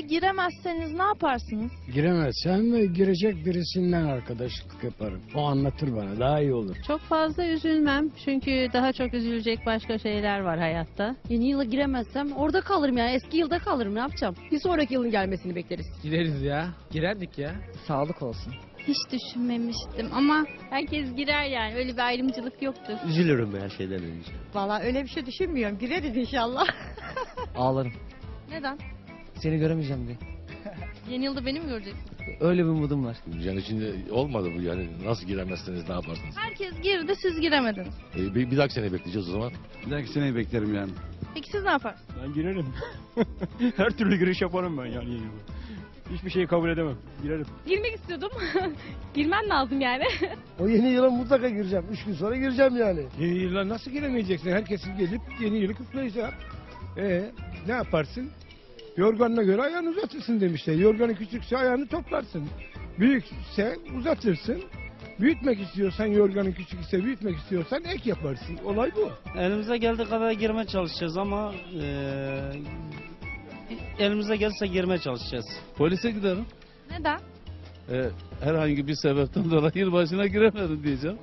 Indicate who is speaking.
Speaker 1: giremezseniz ne yaparsınız?
Speaker 2: Giremezsem girecek birisinden arkadaşlık yaparım. O anlatır bana daha iyi olur.
Speaker 3: Çok fazla üzülmem çünkü daha çok üzülecek başka şeyler var hayatta.
Speaker 4: Yeni yıla giremezsem orada kalırım yani eski yılda kalırım ne yapacağım? Bir sonraki yılın gelmesini bekleriz.
Speaker 5: Gireriz ya. Girerdik ya.
Speaker 6: Sağlık olsun.
Speaker 7: Hiç düşünmemiştim ama herkes girer yani öyle bir ayrımcılık yoktur.
Speaker 8: Üzülürüm her şeyden önce.
Speaker 6: Valla öyle bir şey düşünmüyorum. Gireriz inşallah.
Speaker 8: Ağlarım.
Speaker 7: Neden?
Speaker 8: Seni göremeyeceğim diye.
Speaker 7: Yeni yılda beni mi göreceksin?
Speaker 8: Öyle bir umudum var.
Speaker 9: Yani şimdi olmadı bu yani nasıl giremezseniz ne yaparsınız?
Speaker 1: Herkes girdi siz giremediniz.
Speaker 9: E, bir, bir dahaki sene bekleyeceğiz o zaman.
Speaker 10: Bir dahaki seneyi beklerim yani.
Speaker 1: Peki siz ne yaparsınız?
Speaker 2: Ben girerim. Her türlü giriş yaparım ben yani. Hiçbir şeyi kabul edemem. Girerim.
Speaker 7: Girmek istiyordum. Girmem lazım yani.
Speaker 6: O yeni yıla mutlaka gireceğim. Üç gün sonra gireceğim yani.
Speaker 2: Yeni yıla nasıl giremeyeceksin? Herkesin gelip yeni yılı kutlayacak. Ee, ne yaparsın? Yorganına göre ayağını uzatırsın demişler. Yorganı küçükse ayağını toplarsın. Büyükse uzatırsın. Büyütmek istiyorsan yorganın küçük ise büyütmek istiyorsan ek yaparsın. Olay bu.
Speaker 5: Elimize geldiği kadar girmeye çalışacağız ama eee elimize gelirse girmeye çalışacağız.
Speaker 10: Polise giderim.
Speaker 1: Neden?
Speaker 10: Ee, herhangi bir sebepten dolayı yılbaşına giremedim diyeceğim.